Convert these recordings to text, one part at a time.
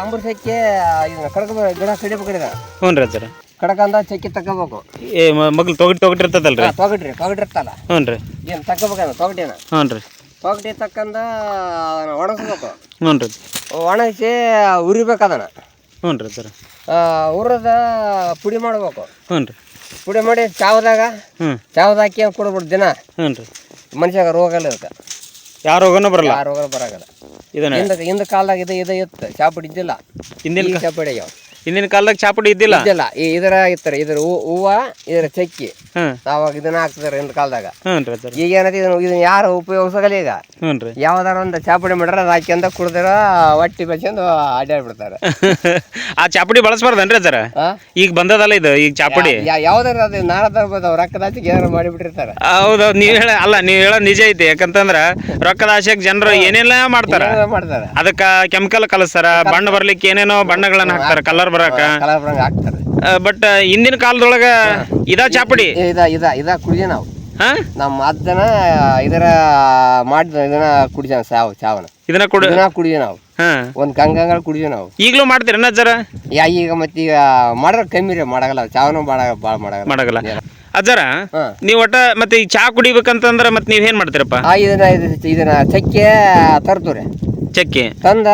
ಅಂಬರ್ ಚಕ್ಕೆ ಕಡಕ ಕಡ್ಕ ಗಿಡ ಕಡಿಬೇಕಾದ್ರೆ ಇದು ಹ್ಞೂ ರೀ ಅಜ್ಜರ ಅಂದ ಚಕ್ಕಿ ತಗೋಬೇಕು ಏ ಮಗ್ಳು ತೊಗಟಿ ರೀ ತೊಗಟ್ರಿ ತೊಗಟಿರ್ತಲ್ಲ ಹ್ಞೂ ರೀ ಏನು ತಗೋಬೇಕಂದ ತೊಗಟಿನ? ಹ್ಞೂ ರೀ ತೊಗಟಿ ತಕ್ಕಂದ ಒಣಗಿಸ್ಬೇಕು. ಹ್ಞೂ ರೀ ಒಣಗಿಸಿ ಉರಿಬೇಕು ಅದನ್ನ. ಹ್ಞೂ ರೀ ಸರ್ ಉರಿದ ಪುಡಿ ಮಾಡ್ಬೇಕು. ಹ್ಞೂ ರೀ ಪುಡಿ ಮಾಡಿ ಚಾವದಾಗ ಹ್ಞೂ. ಚಾವ್ದ ಹಾಕಿ ಕೊಡ್ಬಿಡು ದಿನ? ಹ್ಞೂ ರೀ ಮನುಷ್ಯಾಗ ರೋಗ ಇಲ್ಲ ಇದಕ್ಕೆ. ಯಾವ ರೋಗನೂ ಬರಲ್ಲ. ಆ ರೋಗ ಬರಾಗಲ್ಲ. ಇದನ್ನ. ಹಿಂದ ಹಿಂದ ಕಾಲದಾಗ ಇದು ಇದು ಇತ್ತು. ಚಾಪುಡಿ ಇದ್ದಿಲ್ಲ ಹಿಂದಿನ ಚಾಪುಡಿ ಆಗ್ಯಾವ ಹಿಂದಿನ ಕಾಲದಾಗ ಚಾಪುಡಿ ಇದ್ದಿಲ್ಲ? ಇದೆಲ್ಲ ಈ ಇದರ ಇತ್ತರ ಇದ್ರ ಹೂ- ಹೂವ ಇದರ ಚಕ್ಕಿ. ಹ್ಮ್ ಅವಾಗ ಇದನ್ನ ಹಾಕ್ತಿದಾರೆ ಹಿಂದ ಕಾಲದಾಗ. ಹ್ಞೂ ರೀ ಅಜ್ಜರ ಈಗ ಏನೈತಿ ಇದನ್ನ ಇದನ್ನ ಯಾರು ಉಪಯೋಗಿಸಲ್ಲ ಈಗ. ಹ್ಞೂ ರೀ. ಯಾವ್ದಾರ ಒಂದು ಚಾಪುಡಿ ಮಾಡ್ರ ಅದು ಹಾಕ್ಯಂದ ಕುಡ್ದಾರ ಹೊಟ್ಟಿ ಬಸ್ಕೊಂಡು ಅಡ್ಡಾಡ್ಬಿಡ್ತಾರೆ ಆ ಚಾಪುಡಿ ಬಳಸ್ಬಾರ್ದನ್ರಿ ಅಜ್ಜರ ಆ? ಈಗ ಬಂದದಲ್ಲ ಇದು ಈಗ ಚಾಪುಡಿ? ಯಾ- ಯಾವ್ದಾರ ಅದು ನಾಳೆ ತರ್ಬೋದು ಅವ್ರು ರೊಕ್ಕದ ಹಚ್ಚಿಗೆ ಏನಾರು ಮಾಡಿಬಿಟ್ಟಿರ್ತಾರೆ. ಹೌದೌದು ನೀವು ಹೇಳ ಅಲ್ಲ ನೀವು ಹೇಳೋ ನಿಜ ಐತಿ. ಯಾಕಂತಂದ್ರ ರೊಕ್ಕದ ಆಶೆಗೆ ಜನರು ಏನೆಲ್ಲ ಮಾಡ್ತಾರ. ಮಾಡ್ತಾರ ಮಾಡ್ತಾರೆ. ಅದಕ್ಕ ಕೆಮಿಕಲ್ ಕಲಸ್ತಾರ ಬಣ್ಣ ಬರ್ಲಿಕ್ಕೆ ಏನೇನೋ ಬಣ್ಣಗಳನ್ನ ಹಾಕ್ತಾರ ಕಲರ್ ಬರಾಕ? ಕಲರ್ ಹಾಕ್ತಾರೆ ಬಟ್ ಹಿಂದಿನ ಕಾಲದೊಳಗ ಇದ ಚಾಪಡಿ? ಇದ ಇದ ಇದ ಕುಡಿದೆ ನಾವು. ಹಾ? ನಮ್ಮ ಅಜ್ಜನ ಇದರ ಮಾಡಿದ ಇದನ್ನ ಕುಡಿದ ಸಾವು ಚಾವನ ಇದನ್ನ ಕುಡಿ ಇದನ್ನ ನಾವು. ಹಾ. ಒಂದು ಗಂಗಂಗಳ ಕುಡಿದ್ವಿ ನಾವು. ಈಗಲೂ ಮಾಡ್ತೀರ ಅಜ್ಜರ? ಯಾ ಈಗ ಮತ್ತೆ ಈಗ ಮಾಡ್ರ ಕಮ್ಮಿ ರೀ ಮಾಡಗಲ್ಲ. ಚಾವನ ಬಾಳ ಭಾಳ ಮಾಡಗಲ್ಲ. ಮಾಡಗಲ್ಲ. ಅಜ್ಜರ. ನೀವ್ ಒಟ್ಟ ಮತ್ತೆ ಈ ಚಾ ಕುಡಿಬೇಕಂತಂದ್ರ ಮತ್ತೆ ನೀವ್ ಏನ್ ಮಾಡ್ತೀರಪ್ಪ? ಆ ಇದನ್ನ ಇದು- ಇದನ್ನ ಚಕ್ಕೆ ತರ್ತೀವ್ರಿ ಚಕ್ಕಿ ತಂದ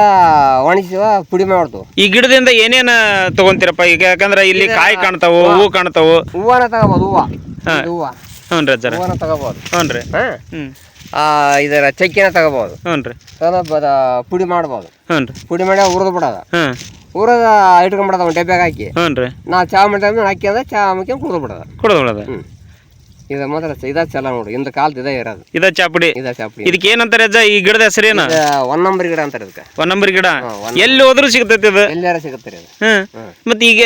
ಒಣಗಿಸುವ ಪುಡಿ ಮಾಡ್ತು ಈ ಗಿಡದಿಂದ ಏನೇನ ತಗೊಂತೀರಪ್ಪ? ಈಗ ಯಾಕಂದ್ರೆ ಇಲ್ಲಿ ಕಾಯಿ ಕಾಣ್ತಾವು ಹೂವು ಕಾಣ್ತಾವು. ಹೂವನ ತಗೋಬಹುದು ಹೂವ. ಇದು ಹೂವ. ಹ್ಞೂ ರೀ ಅಜ್ಜರ. ಹೂವನ ತಗೋಬೋದು. ಹ್ಞೂ ರೀ. ಹಾ. ಹ್ಞೂ. ಇದರ ಚಕ್ಕೆನ ತಗೋಬಹುದು ಹ್ಞೂ ರೀ. ಪುಡಿ ಮಾಡ್ಬೋದು. ಹ್ಞೂ ರೀ. ಪುಡಿ ಮಾಡಿ ಹುರಿದು ಬಿಡೋದ. ಹಾಂ ಹುರಿದ ಇಟ್ಕೊಂಡ್ಬಿಡೋದ ಒಂದು ಡಬ್ಬ್ಯಾಗ ಹಾಕಿ. ಹ್ಞೂ ರೀ. ನಾವು ಚಾ ಮಾಡಿದ ಹಾಕಿ ಅಂದ್ರೆ ಚಾ ಮುಖ್ಯ ಕುಡಿದು ಬಿಡೋದ. ಕುಡಿದು ಬಿಡೋದ. ಹ್ಞೂ ಇದು ಮಾತ್ರ ಇದ ಚಲ ನೋಡಿ ಇಂದ ಕಾಲದ ಇದೇ ಇರೋದು. ಇದ ಚಾಪುಡಿ. ಇದ ಚಾಪುಡಿ. ಇದಕ್ಕೆ ಏನಂತಾರೆ ಅಜ್ಜ? ಈ ಗಿಡದ ಹೆಸರು ಏನು? ಒಂದ್ ನಂಬರ್ ಗಿಡ ಅಂತಾರೆ ಇದಕ್ಕೆ. ಒಂದ್ ನಂಬರ್ ಗಿಡ ಎಲ್ಲಿ ಹೋದ್ರು ಸಿಗ್ತೈತಿ ಇದು. ಎಲ್ಲಾರ ಸಿಗುತ್ತೆ ರೀ. ಮತ್ತೆ ಈಗ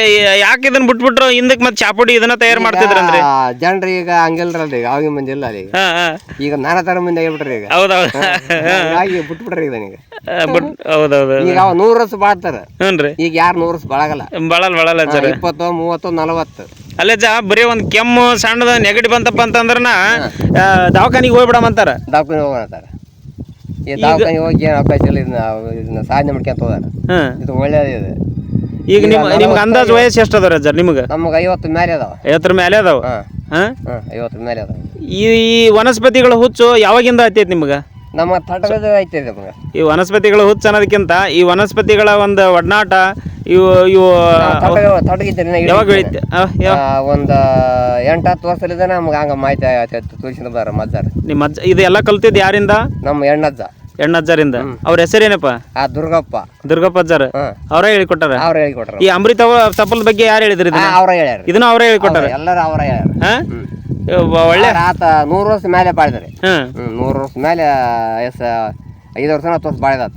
ಯಾಕೆ ಇದನ್ನ ಬಿಟ್ಬಿಟ್ರು? ಹಿಂದಕ್ಕೆ ಮತ್ತೆ ಚಾಪುಡಿ ಇದನ್ನ ತಯಾರು ಮಾಡ್ತಿದ್ರಂದ್ರಿ? ಜನರು ಈಗ ಹಂಗಿಲ್ರಲ್ರಿ ಈಗ ಅವಾಗಿನ ಮಂದಿ ಇಲ್ಲ ಈಗ ಈಗ ನಾನಾ ತರ ಮಂದಿ ಆಗಿಬಿಟ್ರಿ ಈಗ. ಹೌದೌದು. ಹಾಗಾಗಿ ಬಿಟ್ಬಿಟ್ರಿ ಈಗ ಈಗ. ಬಟ್ ಹೌದೌದು. ಈಗ ಅವ ನೂರು ವರ್ಷ ಬಾಳ್ತಾರ. ಹ್ಞೂ ಈಗ ಯಾರು ನೂರು ವರ್ಷ ಬಾಳಾಗಲ್ಲ. ಬಳಲ್ ಬಾಳಲ್ಲ ಸರ್ ಇಪ್ಪತ್ತು ಮೂವತ್ತು ನಲವತ್ತು. ಅಲ್ಲೇ ಜಾ ಬರೀ ಒಂದು ಕೆಮ್ಮು ಸಣ್ಣದ ನೆಗಡಿ ಬಂತಪ್ಪ ಅಂತಂದ್ರನ ದವಾಖಾನಿಗೆ ಹೋಗ್ಬಿಡಮಂತಾರ ದವಾಖಾನೆ ಹೋಗೋಣ ಅಂತಾರೆ. ಈ ದವಾಖಾನೆ ಹೋಗಿ ಏನು ಅವಕಾಶ ಇಲ್ಲ ಇದನ್ನ ಇದನ್ನ ಸಾಧನೆ ಮಾಡ್ಕೊಂತ ಹೋದಾರ. ಇದು ಒಳ್ಳೇದಿದೆ ಈಗ ನಿಮ್ ನಿಮ್ಗೆ ಅಂದಾಜು ವಯಸ್ಸು ಎಷ್ಟು ಅದಾರ ಸರ್ ನಿಮ್ಗೆ? ನಮ್ಗೆ ಐವತ್ತು ಮೇಲೆ ಅದಾವ. ಐವತ್ತರ ಮೇಲೆ ಅದಾವ? ಹಾಂ. ಹಾಂ? ಹಾಂ ಐವತ್ತು ಮೇಲೆ ಅದಾವ. ಈ ಈ ವನಸ್ಪತಿಗಳ ಹುಚ್ಚು ಯಾವಾಗಿಂದ ಆತೈತಿ ನಿಮ್ಗೆ? ನಮ್ಮ ತಟದ ಐತೆ ನಮ್ಗೆ ಈ ವನಸ್ಪತಿಗಳ ಹುಚ್ಚ ಅನ್ನೋದಕ್ಕಿಂತ ಈ ವನಸ್ಪತಿಗಳ ಒಂದು ಒಡನಾಟ ಇವು ಇವು ತಟಗಿದ್ದರೆ ಯಾವಾಗ ಬೆಳೀತೆ ಒಂದು ಎಂಟು ಹತ್ತು ವರ್ಷದಿಂದ ನಮ್ಗೆ ಹಂಗೆ ಮಾಹಿತಿ ತೋರಿಸಿದ ಬರ ಮದ್ದಾರ ನಿಮ್ಮ ಅಜ್ಜ ಇದು ಎಲ್ಲ ಕಲ್ತಿದ್ದು ಯಾರಿಂದ? ನಮ್ಮ ಎಣ್ಣಜ್ಜ ಎಣ್ಣಜ್ಜರಿಂದ ಅವ್ರ ಹೆಸರೇನಪ್ಪ? ಆ ದುರ್ಗಪ್ಪ. ದುರ್ಗಪ್ಪ ಅಜ್ಜಾರ? ಅವರೇ ಹೇಳಿಕೊಟ್ಟಾರ? ಅವ್ರ ಹೇಳಿಕೊಟ್ಟಾರ ಈ ಅಮೃತ ಸಫಲದ ಬಗ್ಗೆ ಯಾರು ಹೇಳಿದ್ರಿ ಇದನ್ನ? ಅವ್ರ ಹೇಳ್ಯಾರ. ಇದನ್ನ ಅವರೇ ಹೇಳಿಕೊಟ್ಟಾರ? ಎಲ್ಲರೂ ಅವ್ರ ಹೇಳ್ಯಾರ. ಒಳ್ಳೆ? ಆತ ನೂರು ವರ್ಷ ಮೇಲೆ ಬಾಳಿದ್ರಿ. ನೂರು ವರ್ಷ ಮೇಲೆ ಎಸ್ ಐದು ವರ್ಷ ಹತ್ತು ವರ್ಷ ಬಾಳಿದಾತ.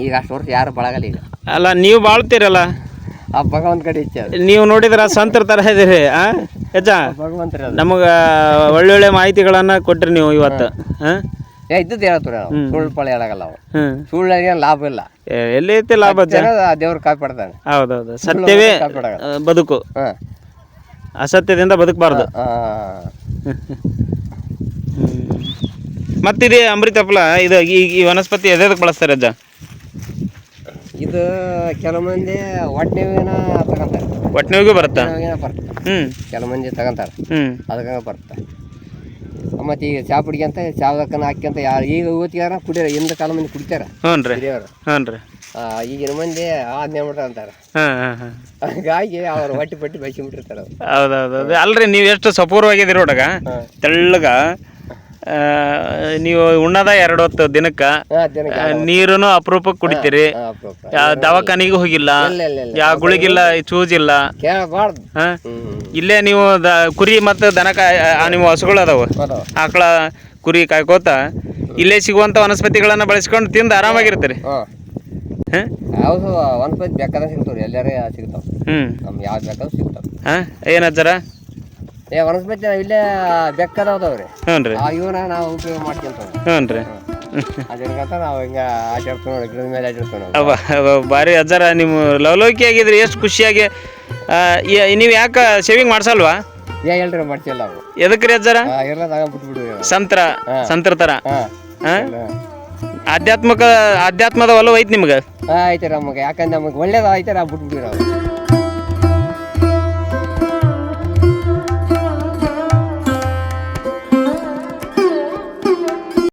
ಈಗ ಅಷ್ಟು ವರ್ಷ ಯಾರು ಬಾಳಗಲ್ಲ ಈಗ. ಅಲ್ಲ ನೀವು ಬಾಳ್ತೀರಲ್ಲ? ಆ ಭಗವಂತ ಕಡೆ ಇಚ್ಛೆ ಅದು. ನೀವು ನೋಡಿದ್ರ ಸಂತರ ತರ ಇದೀರಿ ಆ? ಹೆಚ್ಚ ಭಗವಂತ ಅದು. ನಮಗ ಒಳ್ಳೊಳ್ಳೆ ಮಾಹಿತಿಗಳನ್ನ ಕೊಟ್ರಿ ನೀವು ಇವತ್ತು ಹಾ. ಏ ಇದ್ದದ್ದು ಹೇಳ್ತಾರೆ ನಾವು ಸುಳ್ಳು ಪಳ್ಳಿ ಹೇಳಾಗಲ್ಲ ಅವು ಹ್ಮ್. ಸುಳ್ಳು ಏನು ಲಾಭ ಇಲ್ಲ. ಎಲ್ಲಿ ಐತಿ ಲಾಭ ಜನ ದೇವ್ರು ಕಾಪಾಡ್ತಾನೆ. ಹೌದೌದು. ಸತ್ಯವೇ ಆ, ಬದುಕು. ಹಾಂ. ಅಸತ್ಯದಿಂದ ಬದುಕಬಾರ್ದು. ಮತ್ತಿದೆ ಅಮೃತ ಫಲ ಇದು ಈ ಈ ವನಸ್ಪತಿ ಎದಕ್ಕೆ ಬಳಸ್ತಾರೆ ಅಜ್ಜ? ಇದು ಕೆಲವು ಮಂದಿ ಹೊಟ್ಟೆವಿನ ತಗೊಂತಾರೆ. ಒಟ್ನೇವಿಗೂ ಬರುತ್ತಾ? ಹ್ಞೂ ಕೆಲವು ಮಂದಿ ತಗೊಂತಾರೆ. ಹ್ಞೂ ಅದಕ್ಕಾಗ ಬರುತ್ತೆ. ಮತ್ತು ಈಗ ಚಾ ಚಾವದಕ್ಕನ ಹಾಕಿ ಅಂತ ಯಾರು ಈಗ ಓದ್ತಿಗಾರ ಕುಡಿಯಾರ ಹಿಂದೆ ಕಾಲ ಮಂದಿ ಕುಡಿತಾರೆ. ಹ್ಞೂ ರೀ ಹ್ಞೂ ರೀ ಈಗಿನ ಮಂದಿ ಆಜ್ಞೆ ಮಾಡ್ತಾರೆ ಅಂತಾರೆ. ಹಾಗಾಗಿ ಅವ್ರು ಹೊಟ್ಟೆ ಪಟ್ಟಿ ಬೈಸಿಬಿಟ್ಟಿರ್ತಾರೆ ಹೌದೌದು ಅಲ್ರಿ ನೀವು ಎಷ್ಟು ಸಪೂರ್ವಾಗಿದ್ದೀರಿ ಹುಡುಗ? ತೆಳ್ಳಗ. ನೀವು ಉಣ್ಣದ ಎರಡು ಹೊತ್ತು ದಿನಕ್ಕೆ ನೀರನ್ನು ಅಪರೂಪಕ್ಕೆ ಕುಡಿತೀರಿ. ದವಾಖಾನಿಗೂ ಹೋಗಿಲ್ಲ. ಯಾವ ಗುಳಿಗಿಲ್ಲ ಚೂಜಿಲ್ಲ ಇಲ್ಲೇ ನೀವು ದ ಕುರಿ ಮತ್ತು ದನಕ ನಿಮ್ಮ ಹಸುಗಳು ಅದಾವ? ಆಕಳ ಕುರಿ ಕಾಯ್ಕೋತ ಇಲ್ಲೇ ಸಿಗುವಂಥ ವನಸ್ಪತಿಗಳನ್ನ ಬಳಸ್ಕೊಂಡು ತಿಂದು ಆರಾಮಾಗಿರ್ತೀರಿ. ಹಾಂ? ಯಾವುದು ಒಂದು ಪೈತ್ ಬೇಕಾದ್ರೆ ಸಿಗ್ತಾವ್ರಿ ಎಲ್ಲಾರೇ ಸಿಗ್ತಾವೆ. ಹ್ಞೂ ನಮ್ಗೆ ಯಾವ್ದು ಬೇಕಾದ್ರೂ ಸಿಗ್ತಾವೆ. ಹಾಂ? ಏನಜ್ಜರ ಏ ವನಸ್ಪತಿ ನಾವು ಇಲ್ಲೇ ಬೆಕ್ಕದವ್ರಿ ಹ್ಞೂ ರೀ. ಆ ಇವನ ನಾವು ಉಪಯೋಗ ಮಾಡ್ಕೊಂತೀವಿ ಹ್ಞೂ ರೀ. ಅದಕ್ಕಂತ ನಾವು ಹಿಂಗೆ ಆಟಾಡ್ತೀವಿ ನೋಡಿ ಗಿಡದ ಮೇಲೆ ಆಟಾಡ್ತೀವಿ ನಾವು ಅವ ಅವ ಭಾರಿ ಅಜ್ಜರ ನೀವು ಲವಲವಿಕೆ ಆಗಿದ್ರಿ ಎಷ್ಟು ಖುಷಿಯಾಗಿ ನೀವು ಯಾಕೆ ಶೇವಿಂಗ್ ಮಾಡ್ಸಲ್ವಾ? ಏ ಹೇಳ್ರಿ ಮಾಡ್ತಿಲ್ಲ ನಾವು ಎದಕ್ಕೆ ರೀ ಅಜ್ಜರ? ಸಂತ್ರ ಸಂತ್ರ ಥರ ಹಾಂ. ಹಾಂ? ಆಧ್ಯಾತ್ಮಿಕ ಆಧ್ಯಾತ್ಮದ ಒಲವು ಐತಿ ನಿಮ್ಗೆ? ಐತೆ ನಮಗೆ ಯಾಕಂದ್ರೆ ನಮಗೆ ಒಳ್ಳೇದು ಐತೆ ನಾವು ನಾವು.